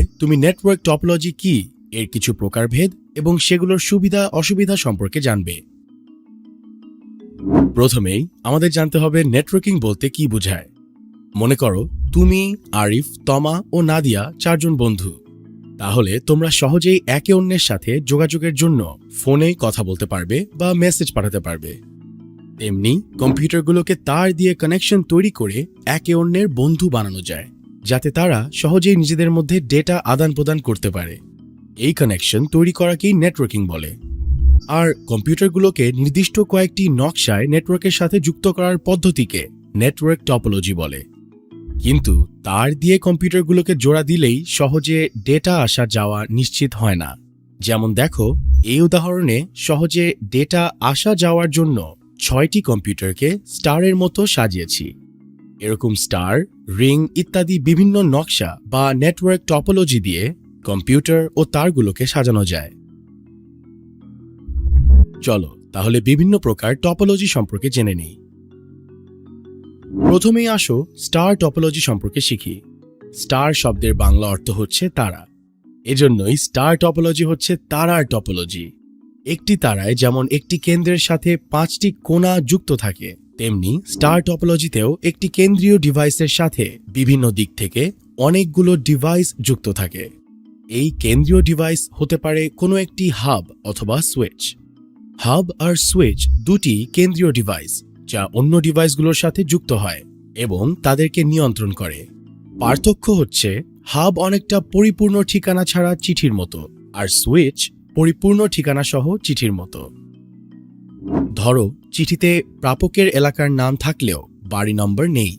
তুমি network topology কি, এর কিছু প্রকারভেদ এবং সেগুলোর সুবিধা, অসুবিধা সম্পর্কে জানবে। প্রথমেই আমাদের জানতে হবে নেটওয়ার্কিং বলতে কি বোঝায়। মনে করো, তুমি, আরিফ, তমা ও নাদিয়া চারজন বন্ধু। তাহলে তোমরা সহজেই একে অন্যের সাথে যোগাযোগের জন্য ফোনে কথা বলতে পারবে বা মেসেজ পাঠাতে পারবে। তেমনি কম্পিউটারগুলোকে তার দিয়ে কানেকশন তৈরি করে একে অন্যের বন্ধু বানানো যায়। যাতে তারা সহজেই নিজেদের মধ্যে ডেটা আদান প্রদান করতে পারে। এই কানেকশন তৈরি করাকেই নেটওয়ার্কিং বলে। আর কম্পিউটারগুলোকে নির্দিষ্ট কয়েকটি নকশায় নেটওয়ার্কের সাথে যুক্ত করার পদ্ধতিকে নেটওয়ার্ক টপোলজি বলে। কিন্তু তার দিয়ে কম্পিউটারগুলোকে জোড়া দিলেই সহজে ডেটা আসা যাওয়া নিশ্চিত হয় না। যেমন দেখো, এই উদাহরণে সহজে ডেটা আসা যাওয়ার জন্য ছয়টি কম্পিউটারকে স্টারের মতো সাজিয়েছি। এরকম স্টার, রিং ইত্যাদি বিভিন্ন নকশা বা নেটওয়ার্ক টপোলজি দিয়ে কম্পিউটার ও তারগুলোকে সাজানো যায়। চলো, তাহলে বিভিন্ন প্রকার টপোলজি সম্পর্কে জেনে নিই। প্রথমেই আসো স্টার টপোলজি সম্পর্কে শিখি। স্টার শব্দের বাংলা অর্থ হচ্ছে তারা। এজন্যই স্টার টপোলজি হচ্ছে তারার টপোলজি। একটি তারায় যেমন একটি কেন্দ্রের সাথে পাঁচটি কোণা যুক্ত থাকে তেমনি স্টার টপোলজিতেও একটি কেন্দ্রীয় ডিভাইসের সাথে বিভিন্ন দিক থেকে অনেকগুলো ডিভাইস যুক্ত থাকে। এই কেন্দ্রীয় ডিভাইস হতে পারে কোনো একটি হাব অথবা সুইচ। হাব আর সুইচ দুটি কেন্দ্রীয় ডিভাইস, যা অন্য ডিভাইসগুলোর সাথে যুক্ত হয় এবং তাদেরকে নিয়ন্ত্রণ করে। পার্থক্য হচ্ছে, হাব অনেকটা পরিপূর্ণ ঠিকানা ছাড়া চিঠির মতো, আর সুইচ পরিপূর্ণ ঠিকানা সহ চিঠির মতো। ধরো, চিঠিতে প্রাপকের এলাকার নাম থাকলেও বাড়ি নম্বর নেই।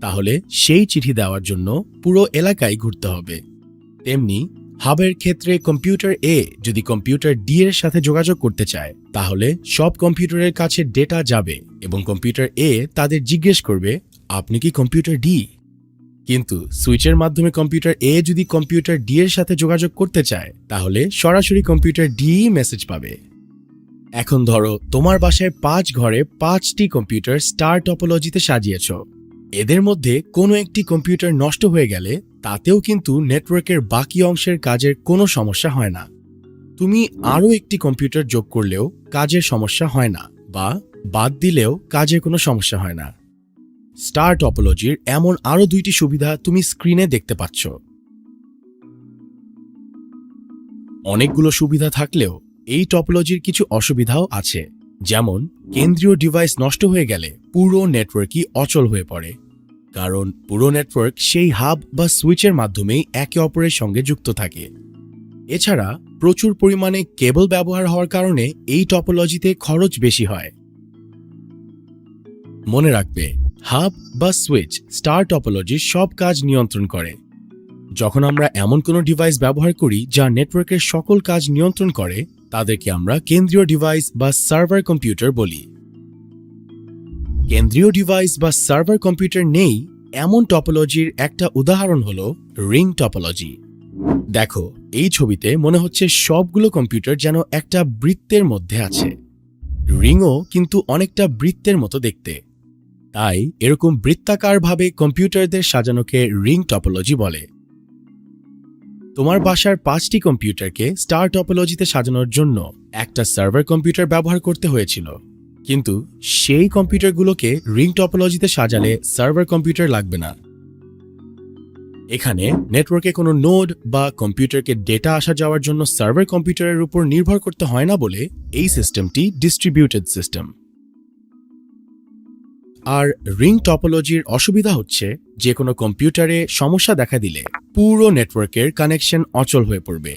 তাহলে সেই চিঠি দেওয়ার জন্য পুরো এলাকায় ঘুরতে হবে। তেমনি, হাবের ক্ষেত্রে কম্পিউটার এ যদি কম্পিউটার ডি এর সাথে যোগাযোগ করতে চায়, তাহলে সব কম্পিউটারের কাছে ডেটা যাবে এবং কম্পিউটার এ তাদের জিজ্ঞেস করবে, আপনি কি কম্পিউটার ডি? কিন্তু সুইচের মাধ্যমে কম্পিউটার এ যদি কম্পিউটার ডি এর সাথে যোগাযোগ করতে চায়, তাহলে সরাসরি কম্পিউটার ডি মেসেজ পাবে। এখন ধরো, তোমার বাসায় পাঁচ ঘরে পাঁচটি কম্পিউটার স্টার টপোলজিতে সাজিয়েছ। এদের মধ্যে কোনো একটি কম্পিউটার নষ্ট হয়ে গেলে তাতেও কিন্তু নেটওয়ার্কের বাকি অংশের কাজের কোনো সমস্যা হয় না। তুমি আরও একটি কম্পিউটার যোগ করলেও কাজের সমস্যা হয় না বা বাদ দিলেও কাজের কোনো সমস্যা হয় না। স্টার টপোলজির এমন আরও দুইটি সুবিধা তুমি স্ক্রিনে দেখতে পাচ্ছ। অনেকগুলো সুবিধা থাকলেও এই টপোলজির কিছু অসুবিধাও আছে। যেমন, কেন্দ্রীয় ডিভাইস নষ্ট হয়ে গেলে পুরো নেটওয়ার্কই অচল হয়ে পড়ে। কারণ, পুরো নেটওয়ার্ক সেই হাব বা সুইচের মাধ্যমেই একে অপরের সঙ্গে যুক্ত থাকে। এছাড়া, প্রচুর পরিমাণে কেবল ব্যবহার হওয়ার কারণে এই টপোলজিতে খরচ বেশি হয়। মনে রাখবে হাব বা সুইচ স্টার টপোলজির সব কাজ নিয়ন্ত্রণ করে। যখন আমরা এমন কোনো ডিভাইস ব্যবহার করি যা নেটওয়ার্কের সকল কাজ নিয়ন্ত্রণ করে তাদেরকে আমরা কেন্দ্রীয় ডিভাইস বা সার্ভার কম্পিউটার বলি। কেন্দ্রীয় ডিভাইস বা সার্ভার কম্পিউটার নেই, এমন টপোলজির একটা উদাহরণ হল রিং টপোলজি দেখো, এই ছবিতে মনে হচ্ছে সবগুলো কম্পিউটার যেন একটা বৃত্তের মধ্যে আছে। রিংও কিন্তু অনেকটা বৃত্তের মতো দেখতে। তাই এরকম বৃত্তাকারভাবে কম্পিউটারদের সাজানোকে রিং টপোলজি বলে। তোমার বাসার পাঁচটি কম্পিউটারকে স্টার টপোলজিতে সাজানোর জন্য একটা সার্ভার কম্পিউটার ব্যবহার করতে হয়েছিল। কিন্তু সেই কম্পিউটারগুলোকে রিং টপোলজিতে সাজালে সার্ভার কম্পিউটার লাগবে না। এখানে নেটওয়ার্কে কোনো নোড বা কম্পিউটারকে ডেটা আসা যাওয়ার জন্য সার্ভার কম্পিউটারের উপর নির্ভর করতে হয় না বলে এই সিস্টেমটি ডিস্ট্রিবিউটেড সিস্টেম। আর রিং টপোলজির অসুবিধা হচ্ছে যে কোনো কম্পিউটারে সমস্যা দেখা দিলে পুরো নেটওয়ার্কের কানেকশন অচল হয়ে পড়বে।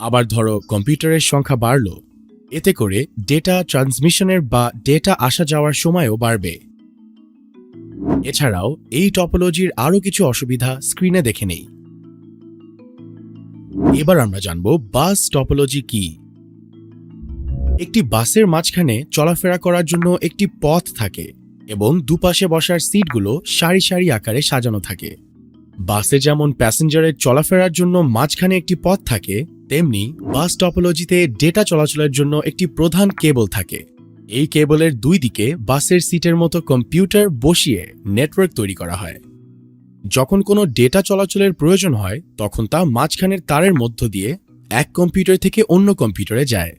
আবার ধরো, কম্পিউটারের সংখ্যা বাড়ল। এতে করে ডেটা ট্রান্সমিশনের বা ডেটা আসা যাওয়ার সময়ও বাড়বে। এছাড়াও, এই টপোলজির আরও কিছু অসুবিধা স্ক্রিনে দেখে নেই। এবার আমরা জানব বাস টপোলজি কি। একটি বাসের মাঝখানে চলাফেরা করার জন্য একটি পথ থাকে এবং দুপাশে বসার সিটগুলো সারি সারি আকারে সাজানো থাকে। বাসে যেমন প্যাসেঞ্জারের চলাফেরার জন্য মাঝখানে একটি পথ থাকে, তেমনি বাস টপোলজিতে ডেটা চলাচলের জন্য একটি প্রধান কেবল থাকে। এই কেবলের দুই দিকে বাসের সিটের মতো কম্পিউটার বসিয়ে নেটওয়ার্ক তৈরি করা হয়। যখন কোনো ডেটা চলাচলের প্রয়োজন হয়, তখন তা মাঝখানের তারের মধ্য দিয়ে এক কম্পিউটার থেকে অন্য কম্পিউটারে যায়।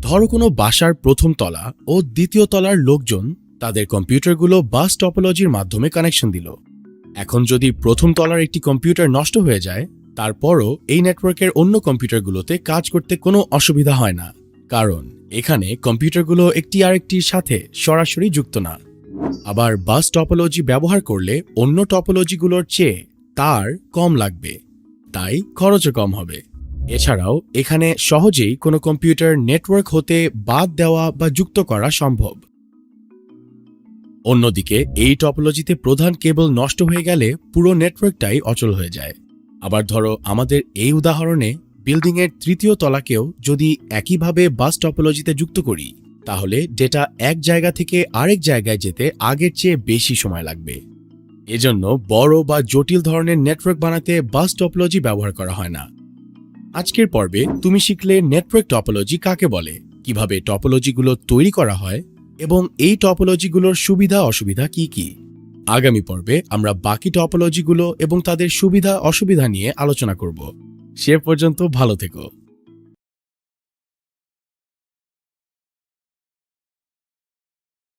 ধরো কোনো বাসার প্রথম তলা ও দ্বিতীয় তলার লোকজন তাদের কম্পিউটারগুলো বাস টপোলজির মাধ্যমে কানেকশন দিল। এখন যদি প্রথম তলার একটি কম্পিউটার নষ্ট হয়ে যায়, তারপরও এই নেটওয়ার্কের অন্য কম্পিউটারগুলোতে কাজ করতে কোনো অসুবিধা হয় না। কারণ, এখানে কম্পিউটারগুলো একটি আরেকটির সাথে সরাসরি যুক্ত না। আবার বাস টপোলজি ব্যবহার করলে অন্য টপোলজিগুলোর চেয়ে তার কম লাগবে। তাই খরচও কম হবে। এছাড়াও, এখানে সহজেই কোনো কম্পিউটার নেটওয়ার্ক হতে বাদ দেওয়া বা যুক্ত করা সম্ভব। অন্যদিকে, এই টপোলজিতে প্রধান কেবল নষ্ট হয়ে গেলে পুরো নেটওয়ার্কটাই অচল হয়ে যায়। আবার ধরো, আমাদের এই উদাহরণে বিল্ডিংয়ের তৃতীয় তলাকেও যদি একইভাবে বাস টপোলজিতে যুক্ত করি, তাহলে ডেটা এক জায়গা থেকে আরেক জায়গায় যেতে আগের চেয়ে বেশি সময় লাগবে। এজন্য বড় বা জটিল ধরনের নেটওয়ার্ক বানাতে বাস টপোলজি ব্যবহার করা হয় না। আজকের পর্বে তুমি শিখলে নেটওয়ার্ক টপোলজি কাকে বলে? কীভাবে টপোলজিগুলো তৈরি করা হয়? এবং এই টপোলজিগুলোর সুবিধা অসুবিধা কি কি? আগামী পর্বে আমরা বাকি টপোলজিগুলো এবং তাদের সুবিধা অসুবিধা নিয়ে আলোচনা করব। সে পর্যন্ত ভালো থেকো।